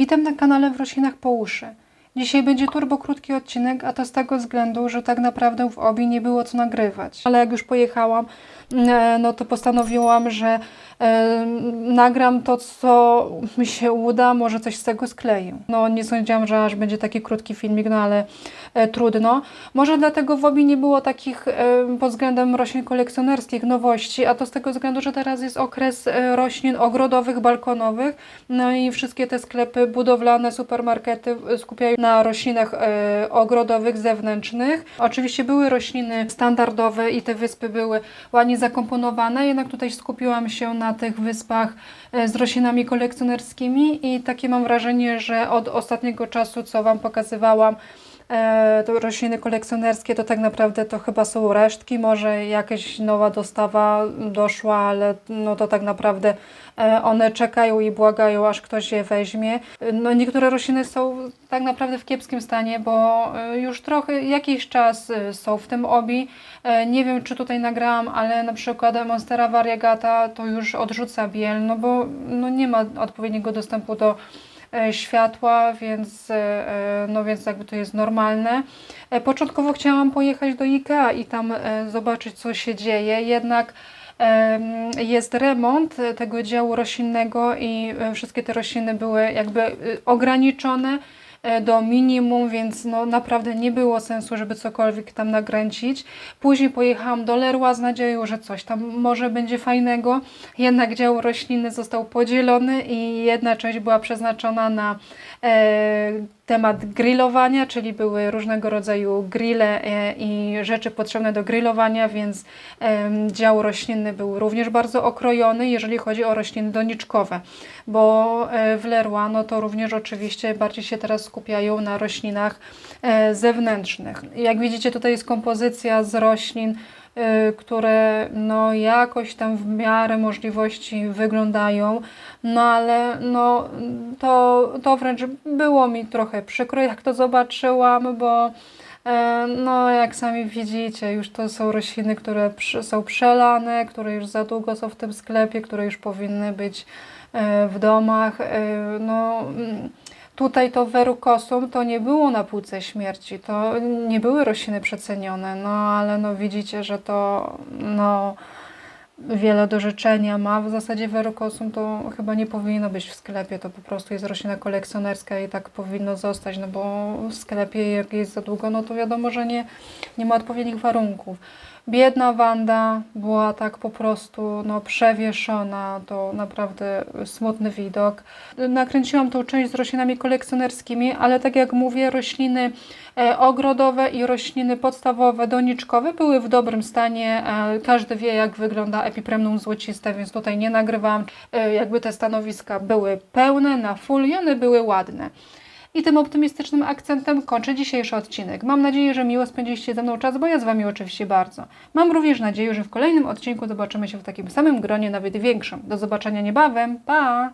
Witam na kanale w roślinach po uszy. Dzisiaj będzie turbo krótki odcinek, a to z tego względu, że tak naprawdę w obi nie było co nagrywać. Ale jak już pojechałam, no to postanowiłam, że e, nagram to, co mi się uda, może coś z tego skleję. No nie sądziłam, że aż będzie taki krótki filmik, no ale e, trudno. Może dlatego w obi nie było takich e, pod względem roślin kolekcjonerskich nowości, a to z tego względu, że teraz jest okres e, roślin ogrodowych, balkonowych, no i wszystkie te sklepy budowlane, supermarkety e, skupiają na roślinach e, ogrodowych, zewnętrznych. Oczywiście były rośliny standardowe i te wyspy były ładnie zakomponowane, jednak tutaj skupiłam się na tych wyspach e, z roślinami kolekcjonerskimi i takie mam wrażenie, że od ostatniego czasu, co Wam pokazywałam, to rośliny kolekcjonerskie to tak naprawdę to chyba są resztki, może jakaś nowa dostawa doszła, ale no to tak naprawdę e, one czekają i błagają, aż ktoś je weźmie. No niektóre rośliny są tak naprawdę w kiepskim stanie, bo e, już trochę, jakiś czas e, są w tym obi. E, Nie wiem, czy tutaj nagrałam, ale na przykład Monstera variegata to już odrzuca biel, no bo no nie ma odpowiedniego dostępu do e, światła, więc, e, no więc jakby to jest normalne. E, Początkowo chciałam pojechać do IKEA i tam e, zobaczyć, co się dzieje, jednak jest remont e, tego działu roślinnego i e, wszystkie te rośliny były jakby e, ograniczone e, do minimum, więc no naprawdę nie było sensu, żeby cokolwiek tam nagręcić. Później pojechałam do Leroy z nadzieją, że coś tam może będzie fajnego. Jednak dział rośliny został podzielony i jedna część była przeznaczona na e, temat grillowania, czyli były różnego rodzaju grille e, i rzeczy potrzebne do grillowania, więc dział roślinny był również bardzo okrojony, jeżeli chodzi o rośliny doniczkowe, bo e, w Leroy no to również oczywiście bardziej się teraz skupiają na roślinach e, zewnętrznych. Jak widzicie tutaj jest kompozycja z roślin, które no jakoś tam w miarę możliwości wyglądają, no ale no to, to wręcz było mi trochę przykro jak to zobaczyłam, bo e, no jak sami widzicie, już to są rośliny, które są przelane, które już za długo są w tym sklepie, które już powinny być e, w domach, e, no Tutaj to verrucosum to nie było na półce śmierci, to nie były rośliny przecenione, no ale no widzicie, że to no wiele do życzenia ma. W zasadzie verrucosum to chyba nie powinno być w sklepie, to po prostu jest roślina kolekcjonerska i tak powinno zostać, no bo w sklepie jak jest za długo, no to wiadomo, że nie, nie ma odpowiednich warunków. Biedna Wanda była tak po prostu no, przewieszona, to naprawdę smutny widok. Nakręciłam tą część z roślinami kolekcjonerskimi, ale tak jak mówię, rośliny e, ogrodowe i rośliny podstawowe, doniczkowe były w dobrym stanie. E, każdy wie, jak wygląda epipremnum złociste, więc tutaj nie nagrywałam. E, jakby te stanowiska były pełne, na full i one były ładne. I tym optymistycznym akcentem kończę dzisiejszy odcinek. Mam nadzieję, że miło spędziliście ze mną czas, bo ja z Wami oczywiście bardzo. Mam również nadzieję, że w kolejnym odcinku zobaczymy się w takim samym gronie, nawet większym. Do zobaczenia niebawem. Pa!